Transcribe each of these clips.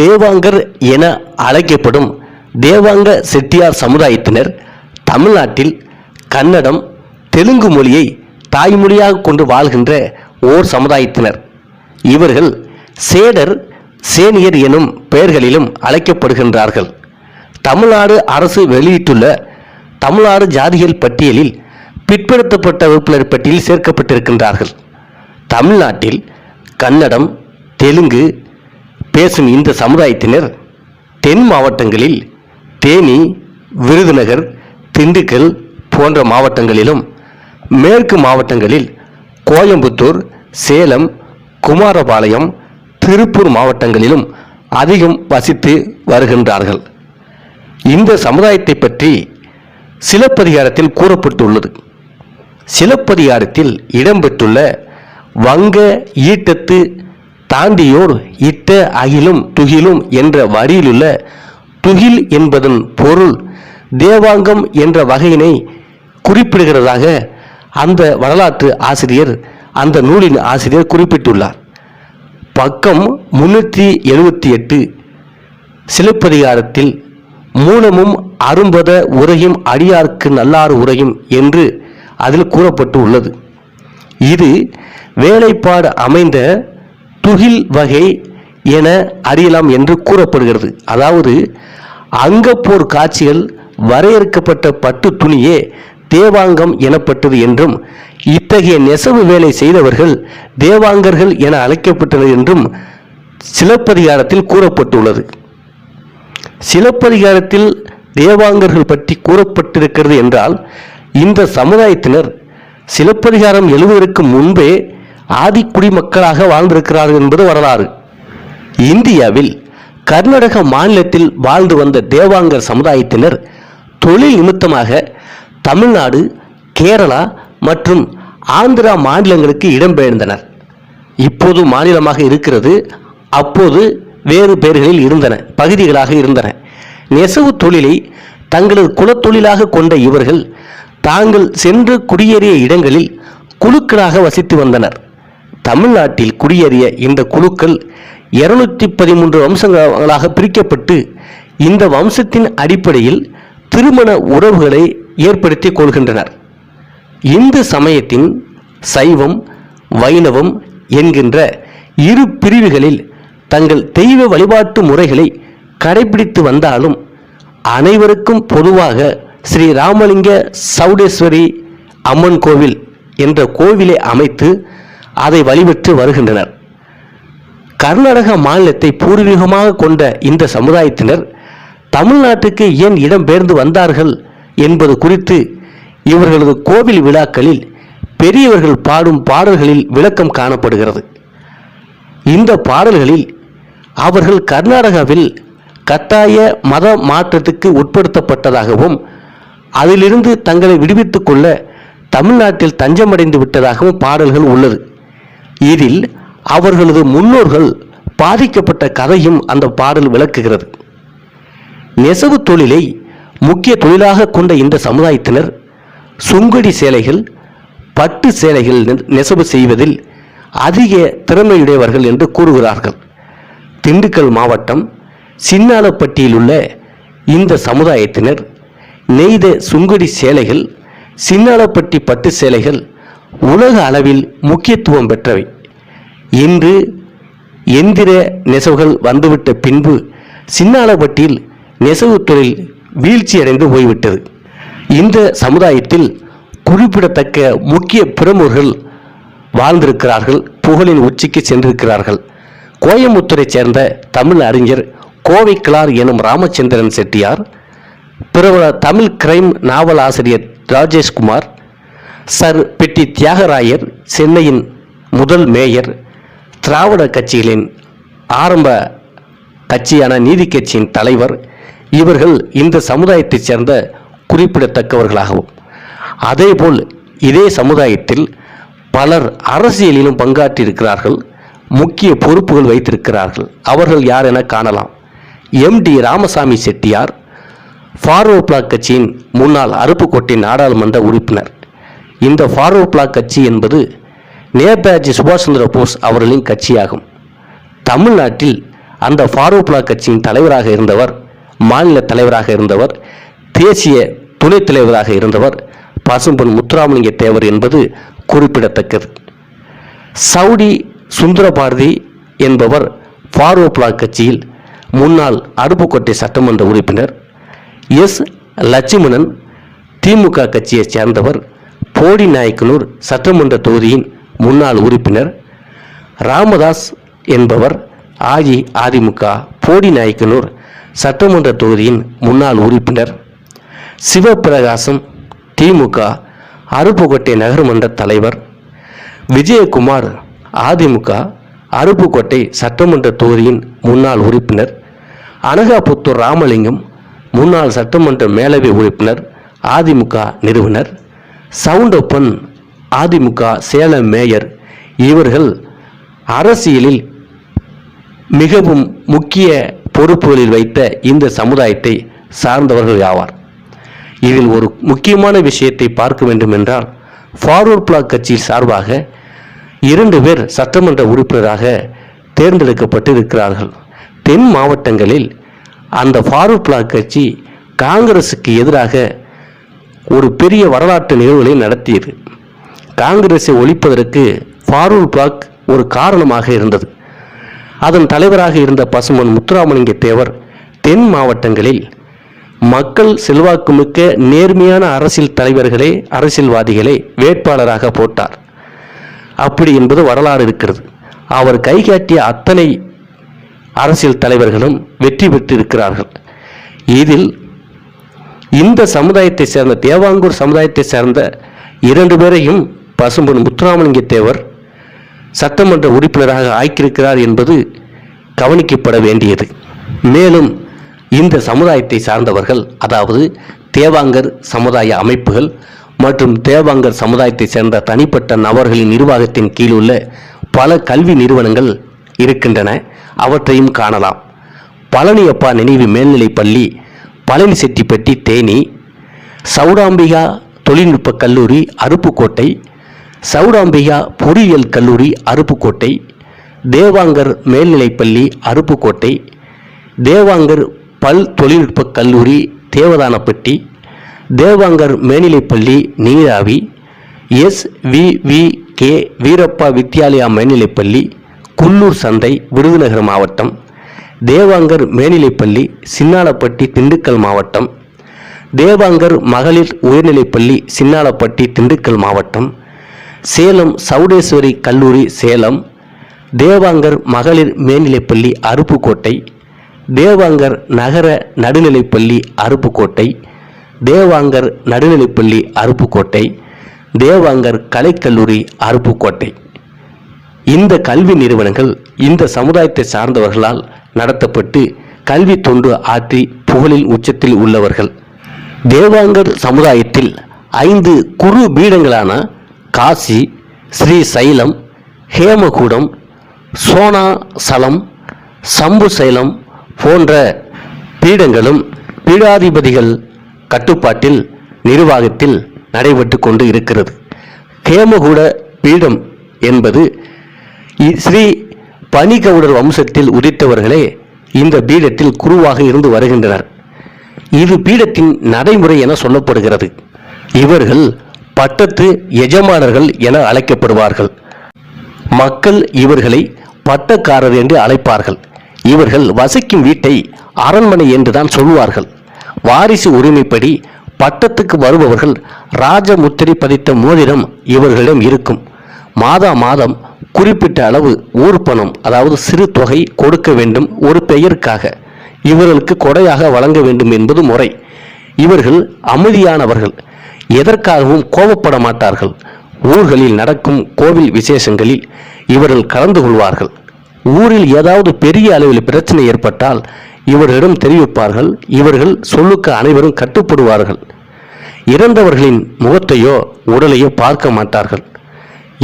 தேவாங்கர் என அழைக்கப்படும் தேவாங்க செட்டியார் சமுதாயத்தினர் தமிழ்நாட்டில் கன்னடம் தெலுங்கு மொழியை தாய்மொழியாக கொண்டு வாழ்கின்ற ஓர் சமுதாயத்தினர். இவர்கள் சேடர் சேனியர் எனும் பெயர்களிலும் அழைக்கப்படுகின்றார்கள். தமிழ்நாடு அரசு வெளியிட்டுள்ள தமிழ்நாடு ஜாதிகள் பட்டியலில் பிற்படுத்தப்பட்ட வகுப்பினர் பட்டியலில் சேர்க்கப்பட்டிருக்கின்றார்கள். தமிழ்நாட்டில் கன்னடம் தெலுங்கு பேசும் இந்த சமுதாயத்தினர் தென் மாவட்டங்களில் தேனி விருதுநகர் திண்டுக்கல் போன்ற மாவட்டங்களிலும் மேற்கு மாவட்டங்களில் கோயம்புத்தூர் சேலம் குமாரபாளையம் திருப்பூர் மாவட்டங்களிலும் அதிகம் வசித்து வருகின்றார்கள். இந்த சமுதாயத்தை பற்றி சிலப்பதிகாரத்தில் கூறப்பட்டுள்ளது. சிலப்பதிகாரத்தில் இடம்பெற்றுள்ள வங்க ஈட்டத்து தாண்டியோர் இட்ட அகிலும் துகிலும் என்ற வரியிலுள்ள துகில் என்பதன் பொருள் தேவாங்கம் என்ற வகையினை குறிப்பிடுகிறதாக அந்த வரலாற்று ஆசிரியர் அந்த நூலின் ஆசிரியர் குறிப்பிட்டுள்ளார். பக்கம் முன்னூற்றி எழுபத்தி எட்டு சிலப்பதிகாரத்தில் மூலமும் அரும்பத உரையும் அடியார்க்கு நல்லாறு உரையும் என்று அதில் கூறப்பட்டு உள்ளது இது வேலைப்பாடு அமைந்த துகில் வகை என அறியலாம் என்று கூறப்படுகிறது. அதாவது அங்கப்போர் காட்சிகள் வரையறுக்கப்பட்ட பட்டு துணியே தேவாங்கம் எனப்பட்டது என்றும் இத்தகைய நெசவு வேலை செய்தவர்கள் தேவாங்கர்கள் என அழைக்கப்பட்டனர் என்றும் சிலப்பதிகாரத்தில் கூறப்பட்டுள்ளது. சிலப்பதிகாரத்தில் தேவாங்கர்கள் பற்றி கூறப்பட்டிருக்கிறது என்றால் இந்த சமுதாயத்தினர் சிலப்பதிகாரம் எழுவதற்கு முன்பே ஆதிக்குடி மக்களாக வாழ்ந்திருக்கிறார்கள் என்பது வரலாறு. இந்தியாவில் கர்நாடக மாநிலத்தில் வாழ்ந்து வந்த தேவாங்கர் சமுதாயத்தினர் தொழில் நிமித்தமாக தமிழ்நாடு கேரளா மற்றும் ஆந்திரா மாநிலங்களுக்கு இடம்பெயர்ந்தனர். இப்போது மாநிலமாக இருக்கிறது அப்போது வேறு பெயர்களில் இருந்தன பகுதிகளாக இருந்தன. நெசவு தொழிலை தங்களது குலத்தொழிலாக கொண்ட இவர்கள் தாங்கள் சென்று குடியேறிய இடங்களில் குழுக்களாக வசித்து வந்தனர். தமிழ்நாட்டில் குடியேறிய இந்த குழுக்கள் இருநூற்றி பதிமூன்று வம்சங்களாக பிரிக்கப்பட்டு இந்த வம்சத்தின் அடிப்படையில் திருமண உறவுகளை ஏற்படுத்திக் கொள்கின்றனர். இந்து சமயத்தின் சைவம் வைணவம் என்கின்ற இரு பிரிவுகளில் தங்கள் தெய்வ வழிபாட்டு முறைகளை கடைபிடித்து வந்தாலும் அனைவருக்கும் பொதுவாக ஸ்ரீ ராமலிங்க சௌடேஸ்வரி அம்மன் கோவில் என்ற கோவிலை அமைத்து அதை வழிபட்டு வருகின்றனர். கர்நாடக மாநிலத்தை பூர்வீகமாக கொண்ட இந்த சமுதாயத்தினர் தமிழ்நாட்டுக்கு ஏன் இடம்பெயர்ந்து வந்தார்கள் என்பது குறித்து இவர்களது கோவில் விழாக்களில் பெரியவர்கள் பாடும் பாடல்களில் விளக்கம் காணப்படுகிறது. இந்த பாடல்களில் அவர்கள் கர்நாடகாவில் கட்டாய மத மாற்றத்துக்கு உட்படுத்தப்பட்டதாகவும் அதிலிருந்து தங்களை விடுவித்துக் கொள்ள தமிழ்நாட்டில் தஞ்சமடைந்து விட்டதாகவும் பாடல்கள் உள்ளது. இதில் அவர்களது முன்னோர்கள் பாதிக்கப்பட்ட கதையும் அந்த பாடல் விளக்குகிறது. நெசவு தொழிலை முக்கிய தொழிலாக கொண்ட இந்த சமுதாயத்தினர் சுங்கடி சேலைகள் பட்டு சேலைகள் நெ- நெசவு செய்வதில் அதிக திறமையுடையவர்கள் என்று கூறுகிறார்கள். திண்டுக்கல் மாவட்டம் சின்னாலப்பட்டியில் உள்ள இந்த சமுதாயத்தினர் நெய்த சுங்குடி சேலைகள் சின்னாலப்பட்டி பட்டு சேலைகள் உலக அளவில் முக்கியத்துவம் பெற்றவை. இன்று எந்திர நெசவுகள் வந்துவிட்ட பின்பு சின்னாளப்பட்டியில் நெசவு தொழில் வீழ்ச்சியடைந்து போய்விட்டது. இந்த சமுதாயத்தில் குறிப்பிடத்தக்க முக்கிய பிரமுகர்கள் வாழ்ந்திருக்கிறார்கள் புகழின் உச்சிக்கு சென்றிருக்கிறார்கள். கோயம்புத்தூரைச் சேர்ந்த தமிழ் அறிஞர் கோவை கிளார் எனும் ராமச்சந்திரன் செட்டியார் பிரபல தமிழ் கிரைம் நாவல் ஆசிரியர் ராஜேஷ்குமார் சர் பெட்டி தியாகராயர் சென்னையின் முதல் மேயர் திராவிட கட்சிகளின் ஆரம்ப கட்சியான நீதி கட்சியின் தலைவர் இவர்கள் இந்த சமுதாயத்தைச் சேர்ந்த குறிப்பிடத்தக்கவர்களாகவும். அதேபோல் இதே சமுதாயத்தில் பலர் அரசியலிலும் பங்காற்றியிருக்கிறார்கள் முக்கிய பொறுப்புகள் வைத்திருக்கிறார்கள். அவர்கள் யார் என காணலாம். M D Ramasamy Chettiar forward bloc கட்சியின் முன்னாள் அருப்புக்கோட்டை நாடாளுமன்ற உறுப்பினர். இந்த ஃபார்வர்ட் பிளாக் கட்சி என்பது நேதாஜி சுபாஷ் சந்திர போஸ் அவர்களின் கட்சியாகும். தமிழ்நாட்டில் அந்த ஃபாரூக்லா கட்சியின் தலைவராக இருந்தவர் மாநில தலைவராக இருந்தவர் தேசிய துணைத் தலைவராக இருந்தவர் பசும்பொன் முத்துராமலிங்க தேவர் என்பது குறிப்பிடத்தக்கது. சவுடி சுந்தரபாரதி என்பவர் ஃபாரூக்லா கட்சியில் முன்னாள் அருப்புக்கோட்டை சட்டமன்ற உறுப்பினர் எஸ் லட்சுமணன் திமுக கட்சியைச் சேர்ந்தவர் போடி நாயக்கனூர் சட்டமன்ற தொகுதியின் முன்னாள் உறுப்பினர் ராமதாஸ் என்பவர் அஇஅதிமுக போடி நாயக்கனூர் சட்டமன்ற தொகுதியின் முன்னாள் உறுப்பினர் சிவபிரகாசம் திமுக அருப்புக்கோட்டை நகர்மன்ற தலைவர் விஜயகுமார் அதிமுக அருப்புக்கோட்டை சட்டமன்ற தொகுதியின் முன்னாள் உறுப்பினர் அனகாபுத்தூர் ராமலிங்கம் முன்னாள் சட்டமன்ற மேலவை உறுப்பினர் அதிமுக நிறுவனர் சவுண்டப்பன் அதிமுக சேலம் மேயர். இவர்கள் அரசியலில் மிகவும் முக்கிய பொறுப்புகளில் வைத்த இந்த சமுதாயத்தை சார்ந்தவர்கள் ஆவார் இதில் ஒரு முக்கியமான விஷயத்தை பார்க்க வேண்டும் என்றால் ஃபார்வர்ட் பிளாக் கட்சி சார்பாக இரண்டு பேர் சட்டமன்ற உறுப்பினராக தேர்ந்தெடுக்கப்பட்டு இருக்கிறார்கள் தென் மாவட்டங்களில் அந்த ஃபார்வர்ட் பிளாக் கட்சி காங்கிரசுக்கு எதிராக ஒரு பெரிய வரலாற்று நிகழ்வுகளை நடத்தியது. காங்கிரஸை ஒழிப்பதற்கு ஃபாரூல் பாக் ஒரு காரணமாக இருந்தது. அதன் தலைவராக இருந்த பசுமன் முத்துராமலிங்க தேவர் தென் மாவட்டங்களில் மக்கள் செல்வாக்குமிக்க நேர்மையான அரசியல் தலைவர்களே அரசியல்வாதிகளை வேட்பாளராக போட்டார். அப்படி என்பது வரலாறு இருக்கிறது. அவர் கைகாட்டிய அத்தனை அரசியல் தலைவர்களும் வெற்றி பெற்றிருக்கிறார்கள். இதில் இந்த சமுதாயத்தை சேர்ந்த தேவாங்கூர் சமுதாயத்தை சேர்ந்த இரண்டு பேரையும் பசும்பொன் முத்துராமலிங்க தேவர் சட்டமன்ற உறுப்பினராக ஆக்கியிருக்கிறார் என்பது கவனிக்கப்பட வேண்டியது. மேலும் இந்த சமுதாயத்தை சார்ந்தவர்கள் அதாவது தேவாங்கர் சமுதாய அமைப்புகள் மற்றும் தேவாங்கர் சமுதாயத்தை சேர்ந்த தனிப்பட்ட நபர்களின் நிர்வாகத்தின் கீழ் உள்ள பல கல்வி நிறுவனங்கள் இருக்கின்றன. அவற்றையும் காணலாம். பழனியப்பா நினைவு மேல்நிலைப் பள்ளி பழனிசெட்டிப்பட்டி தேனி சௌடாம்பிகா தொழில்நுட்ப கல்லூரி அருப்புக்கோட்டை சௌடாம்பிகா பொறியியல் கல்லூரி அருப்புக்கோட்டை தேவாங்கர் மேல்நிலைப்பள்ளி அருப்புக்கோட்டை தேவாங்கர் பல் தொழில்நுட்ப கல்லூரி தேவதானப்பட்டி தேவாங்கர் மேல்நிலைப்பள்ளி Neeravi S V V K Veerappa Vidyalaya மேல்நிலைப்பள்ளி குள்ளூர் சந்தை விருதுநகர் மாவட்டம் தேவாங்கர் மேல்நிலைப்பள்ளி சின்னாளப்பட்டி திண்டுக்கல் மாவட்டம். தேவாங்கர் மகளிர் உயர்நிலைப்பள்ளி சின்னாளப்பட்டி திண்டுக்கல் மாவட்டம். சேலம் சவுடேஸ்வரி கல்லூரி சேலம். தேவாங்கர் மகளிர் மேல்நிலைப்பள்ளி அருப்புக்கோட்டை. தேவாங்கர் நகர நடுநிலைப்பள்ளி அருப்புக்கோட்டை. தேவாங்கர் நடுநிலைப்பள்ளி அருப்புக்கோட்டை. தேவாங்கர் கலைக்கல்லூரி அருப்புக்கோட்டை. இந்த கல்வி நிறுவனங்கள் இந்த சமுதாயத்தை சார்ந்தவர்களால் நடத்தப்பட்டு கல்வி தொண்டு ஆற்றி புகழில் உச்சத்தில் உள்ளவர்கள். தேவாங்கர் சமுதாயத்தில் ஐந்து குரு பீடங்களான காசி ஸ்ரீ சைலம் ஹேமகூடம் சோனாசலம் சம்பு சைலம் போன்ற பீடங்களும் பீடாதிபதிகள் கட்டுப்பாட்டில் நிர்வாகத்தில் நடைபெற்று கொண்டு இருக்கிறது. ஹேமகூட பீடம் என்பது ஸ்ரீ பனிகவுடர் வம்சத்தில் உதித்தவர்களே இந்த பீடத்தில் குருவாக இருந்து வருகின்றனர். இது பீடத்தின் நடைமுறை என சொல்லப்படுகிறது. இவர்கள் பட்டத்து எஜமானர்கள் என அழைக்கப்படுவார்கள். மக்கள் இவர்களை பட்டக்காரர் என்று அழைப்பார்கள். இவர்கள் வசிக்கும் வீட்டை அரண்மனை என்றுதான் சொல்வார்கள் வாரிசு உரிமைப்படி பட்டத்துக்கு வருபவர்கள் ராஜமுத்திரை பதித்த மோதிரம் இவர்களிடம் இருக்கும். மாதா மாதம் குறிப்பிட்ட அளவு ஊர்ப்பணம் அதாவது சிறு தொகை கொடுக்க வேண்டும் ஒரு பெயருக்காக. இவர்களுக்கு கொடையாக வழங்க வேண்டும் என்பது முறை. இவர்கள் அமைதியானவர்கள் எதற்காகவும் கோபப்பட மாட்டார்கள். ஊர்களில் நடக்கும் கோவில் விசேஷங்களில் இவர்கள் கலந்து கொள்வார்கள். ஊரில் ஏதாவது பெரிய அளவில் பிரச்சனை ஏற்பட்டால் இவர்களிடம் தெரிவிப்பார்கள் இவர்கள் சொல்லுக்கு அனைவரும் கட்டுப்படுவார்கள். இறந்தவர்களின் முகத்தையோ உடலையோ பார்க்க மாட்டார்கள்.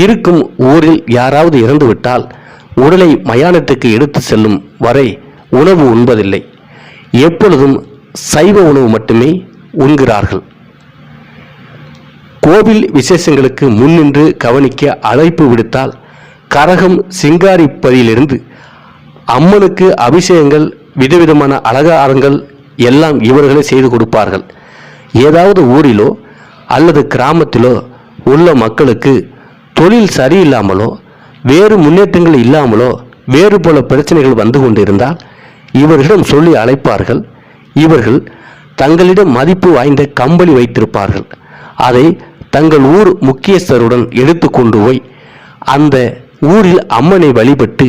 இருக்கும் ஊரில் யாராவது இறந்துவிட்டால் உடலை மயானத்துக்கு எடுத்து செல்லும் வரை உணவு உண்பதில்லை. எப்பொழுதும் சைவ உணவு மட்டுமே உண்கிறார்கள். கோவில் விசேஷங்களுக்கு முன்னின்று கவனிக்க அழைப்பு விடுத்தால் கரகம் சிங்காரிப்பதிலிருந்து அம்மனுக்கு அபிஷேகங்கள் விதவிதமான அலங்காரங்கள் எல்லாம் இவர்களே செய்து கொடுப்பார்கள். ஏதாவது ஊரிலோ அல்லது கிராமத்திலோ உள்ள மக்களுக்கு தொழில் சரியில்லாமலோ வேறு முன்னேற்றங்கள் இல்லாமலோ வேறு பல பிரச்சனைகள் வந்து கொண்டிருந்தால் இவர்களிடம் சொல்லி அழைப்பார்கள். இவர்கள் தங்களிடம் மதிப்பு வாய்ந்த கம்பளி வைத்திருப்பார்கள். அதை தங்கள் ஊர் முக்கியஸ்தருடன் எடுத்து கொண்டு போய் அந்த ஊரில் அம்மனை வழிபட்டு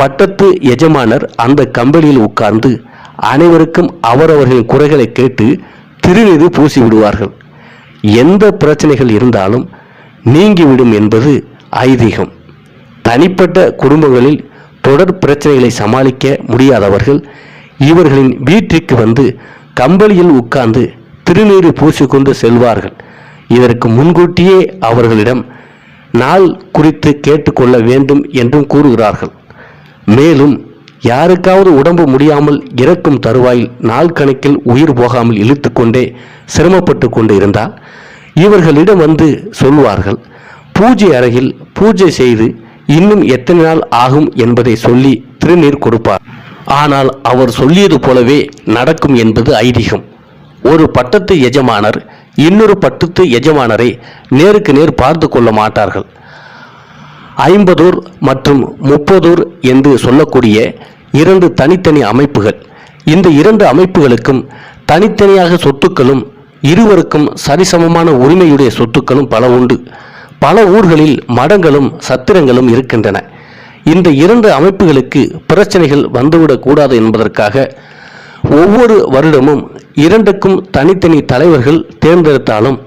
பட்டத்து எஜமானர் அந்த கம்பளியில் உட்கார்ந்து அனைவருக்கும் அவரவர்களின் குறைகளை கேட்டு திருநீறு பூசி விடுவார்கள் எந்த பிரச்சனைகள் இருந்தாலும் நீங்கிவிடும் என்பது ஐதீகம். தனிப்பட்ட குடும்பங்களில் தொடர் பிரச்சனைகளை சமாளிக்க முடியாதவர்கள் இவர்களின் வீட்டிற்கு வந்து கம்பளியில் உட்கார்ந்து திருநீறு பூசிக்கொண்டு செல்வார்கள். இதற்கு முன்கூட்டியே அவர்களிடம் நாள் குறித்து கேட்டுக்கொள்ள வேண்டும் என்றும் கூறுகிறார்கள். மேலும் யாருக்காவது உடம்பு முடியாமல் இறக்கும் தருவாயில் நாள் கணக்கில் உயிர் போகாமல் இழுத்துக்கொண்டே சிரமப்பட்டு கொண்டு இருந்தால் இவர்களிடம் வந்து சொல்வார்கள் பூஜை அறையில் பூஜை செய்து இன்னும் எத்தனை நாள் ஆகும் என்பதை சொல்லி திருநீர் கொடுப்பார். ஆனால் அவர் சொல்லியது போலவே நடக்கும் என்பது ஐதீகம். ஒரு பட்டத்து எஜமானர் இன்னொரு பட்டத்து எஜமானரை நேருக்கு நேர் பார்த்து கொள்ள மாட்டார்கள். ஐம்பதூர் மற்றும் முப்பதூர் என்று சொல்லக்கூடிய இரண்டு தனித்தனி அமைப்புகள். இந்த இரண்டு அமைப்புகளுக்கும் தனித்தனியாக சொத்துக்களும் இருவருக்கும் சரிசமமான உரிமையுடைய சொத்துக்களும் பல உண்டு. பல ஊர்களில் மடங்களும் சத்திரங்களும் இருக்கின்றன. இந்த இரண்டு அமைப்புகளுக்கு பிரச்சனைகள் வந்துவிடக்கூடாது என்பதற்காக ஒவ்வொரு வருடமும் இரண்டுக்கும் தனித்தனி தலைவர்கள் தேர்ந்தெடுத்தாலும்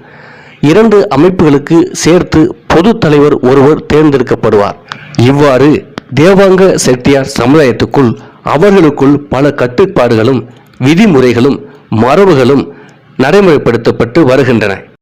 இரண்டு அமைப்புகளுக்கு சேர்த்து பொது தலைவர் ஒருவர் தேர்ந்தெடுக்கப்படுவார். இவ்வாறு தேவாங்க செட்டியார் சமுதாயத்துக்குள் அவர்களுக்குள் பல கட்டுப்பாடுகளும் விதிமுறைகளும் மரபுகளும் நடைமுறைப்படுத்தப்பட்டு வருகின்றன.